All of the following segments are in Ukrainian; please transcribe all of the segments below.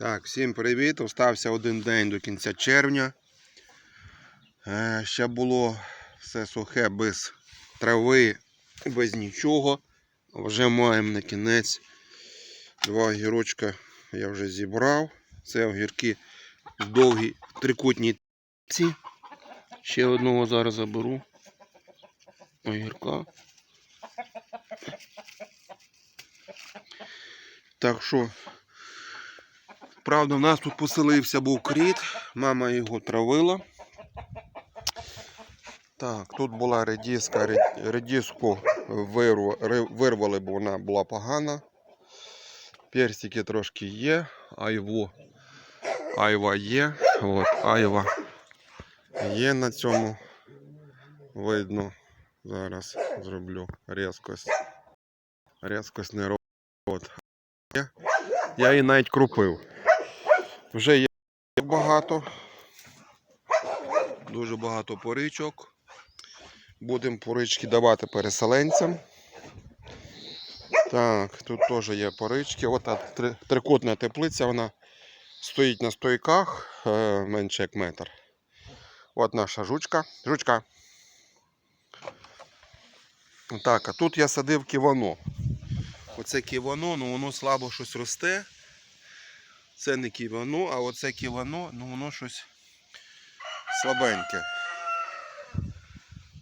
Так, всім привіт. Остався один день до кінця червня. Е, ще було все сухе без трави, без нічого. Вже маємо на кінець два огірочка я вже зібрав. Це огірки в довгі трикутні ці. Ще одного зараз заберу. Огірка. Так що Правда, в нас тут поселився був кріт, мама його травила. Так, тут була редіска, редіску вирвали, бо вона була погана. Персики трошки є, айво, айва є. От, айва є на цьому. Видно. Зараз зроблю різкость. Різкость не робить. Я її навіть крупив. Вже є багато. Дуже багато поричок. Будемо порички давати переселенцям. Так, тут теж є порички. От та трикутна теплиця, вона стоїть на стойках е, менше як метр. От наша жучка. Жучка. Так, а тут я садив ківано. Оце ківано, ну воно слабо щось росте. Це не ківано, а оце ківано, ну воно щось слабеньке.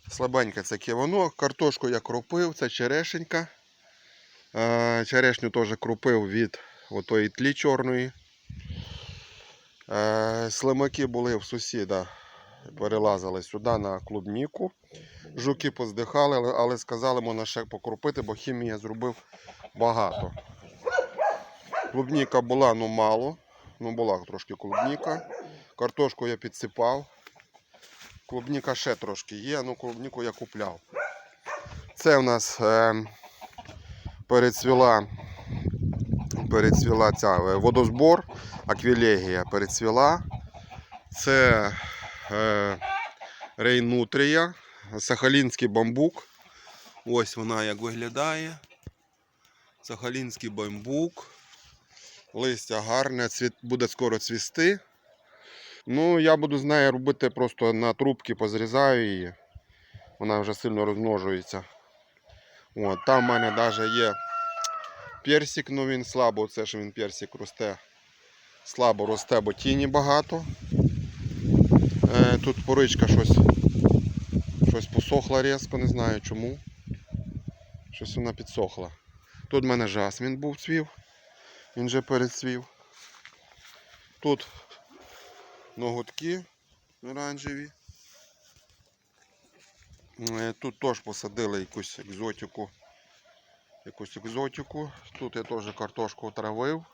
Слабеньке це ківано. Картошку я кропив, це черешенька. Е, Черешню теж кропив від отої тлі чорної. Е, Слимаки були в сусіда, перелазили сюди на клубніку. Жуки поздихали, але, сказали, можна ще покропити, бо хімії я зробив багато. Клубніка була ну мало. Ну була трошки клубніка. Картошку я підсипав. Клубніка ще трошки є, ну клубніку я купляв. Це в нас е, перецвіла, перецвіла ця е, водозбор, аквілегія перецвіла. Це е, рейнутрія, сахалінський бамбук. Ось вона як виглядає. Сахалінський бамбук. Листя гарне, цвіт, буде скоро цвісти. Ну, я буду з нею робити просто на трубки позрізаю її. Вона вже сильно розмножується. От, там в мене навіть є персик, ну він слабо, це що він персик росте. Слабо росте, бо тіні багато. Е, тут поричка щось, щось посохла різко, не знаю чому. Щось вона підсохла. Тут в мене жасмін був цвів. Він вже перецвів. Тут ноготки оранжеві. Е, Тут теж посадили якусь екзотику. Якусь екзотику. Тут я теж картошку травив.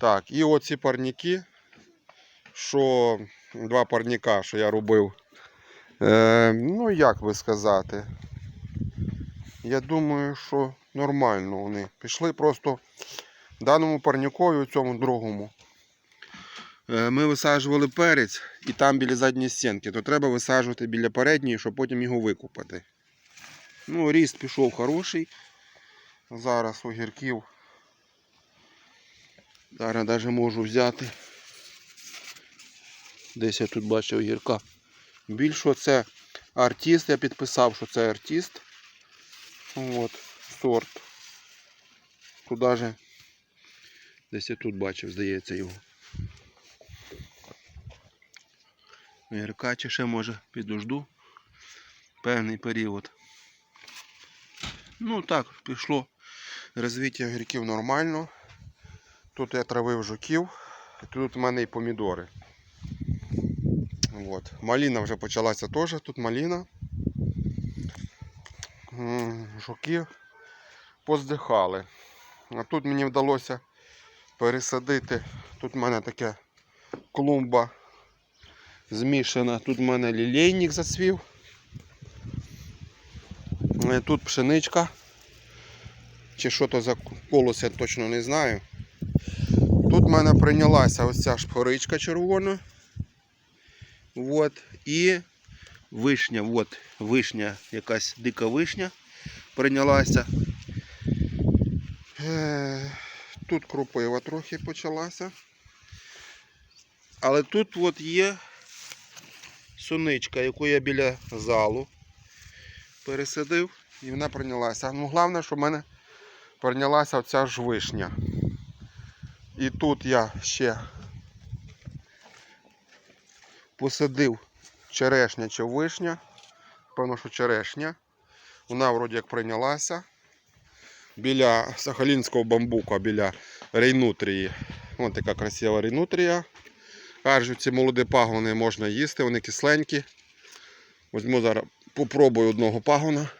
Так, і оці парніки, що два парніка, що я робив. Е, ну, як би сказати. Я думаю, що нормально вони пішли просто даному парнікові, цьому другому. Е, Ми висаджували перець і там біля задньої стінки, то треба висаджувати біля передньої, щоб потім його викупати. Ну, ріст пішов хороший. Зараз огірків. Зараз навіть можу взяти. Десь я тут бачив огірка. Більшого це артист, я підписав, що це артист. От, сорт. Туди же Десь я тут бачив, здається, його. Гірка чи ще може підожду певний період. Ну так, пішло розвиття гірків нормально. Тут я травив жуків, тут в мене і помідори. От. Маліна вже почалася теж, тут маліна. Жуки поздихали. А тут мені вдалося пересадити. Тут в мене таке клумба змішана. Тут в мене лілейник зацвів. Е, Тут пшеничка. Чи що то за колос, я точно не знаю. Тут в мене прийнялася ось ця шпоричка червона. От. І вишня, от вишня, якась дика вишня прийнялася. Тут крупива трохи почалася. Але тут от є суничка, яку я біля залу пересадив, і вона прийнялася. Ну, головне, що в мене прийнялася оця ж вишня. І тут я ще посадив черешня чи вишня. Певно, що черешня. Вона вроді як прийнялася. Біля сахалінського бамбука, біля рейнутрії. Ось така красива рейнутрія. Кажуть, ці молоді пагони можна їсти, вони кисленькі. Візьму зараз, попробую одного пагона.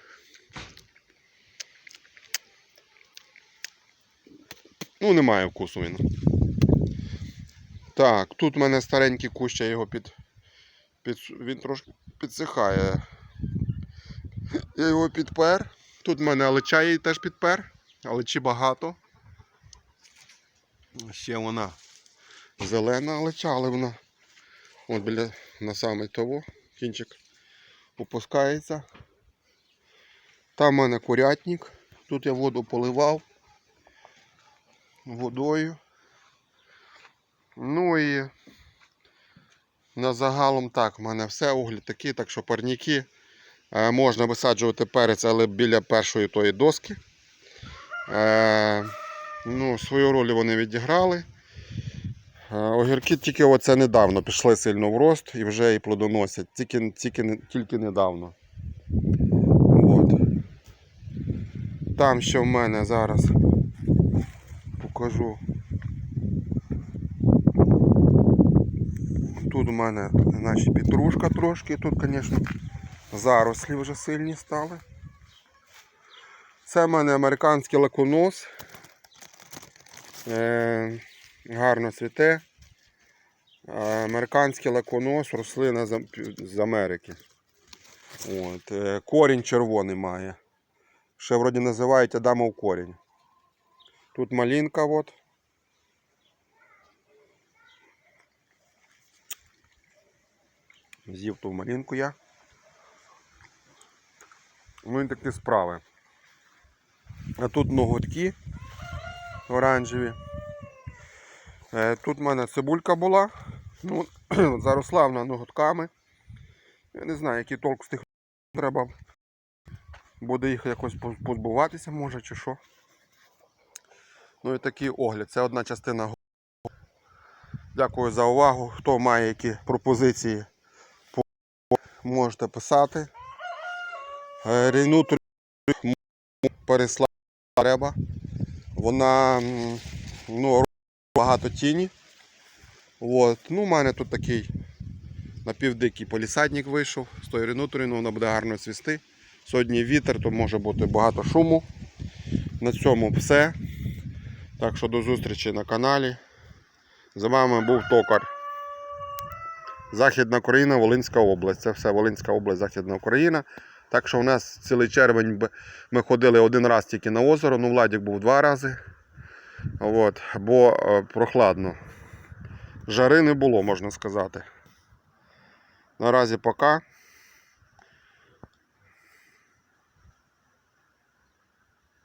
Ну, немає вкусу він. Так, тут в мене старенький кущ, я його під, під. Він трошки підсихає. Я його підпер. Тут в мене алеча її теж підпер. Алечі багато. Ще вона зелена алеча, але вона от біля на самий того кінчик опускається. Там в мене курятник. Тут я воду поливав водою. Ну і на загалом так, в мене все углі такі, так що парніки. Е, можна висаджувати перець, але біля першої тої доски. Е, ну, свою роль вони відіграли. Е, огірки тільки оце недавно пішли сильно в рост і вже і плодоносять, тільки, тільки, тільки недавно. От. Там що в мене зараз покажу. Тут у мене значить, петрушка трошки, тут, звісно, зарослі вже сильні стали. Це в мене американський лаконос. Е, гарно цвіте. Американський лаконос, рослина з, Америки. От, е, корінь червоний має. Ще вроді називають Адамов корінь. Тут малинка от. З'їв ту малинку я. Ну і такі справи. А тут ноготки оранжеві. Е, Тут в мене цибулька була. Ну, заросла вона ноготками. Я не знаю, який толк з тих треба. Буде їх якось позбуватися, може чи що. Ну і такий огляд. Це одна частина. Дякую за увагу. Хто має які пропозиції, можете писати. Е, Рейнутру пересла треба. Вона ну, багато тіні. От. Ну, у мене тут такий напівдикий полісадник вийшов з тої ренутрою, ну, вона буде гарно цвісти. Сьогодні вітер, то може бути багато шуму. На цьому все. Так що до зустрічі на каналі. З вами був Токар. Західна Україна, Волинська область. Це все Волинська область, Західна Україна. Так що у нас цілий червень ми ходили один раз тільки на озеро, ну Владік був два рази. От, бо е, прохладно. Жари не було, можна сказати. Наразі пока.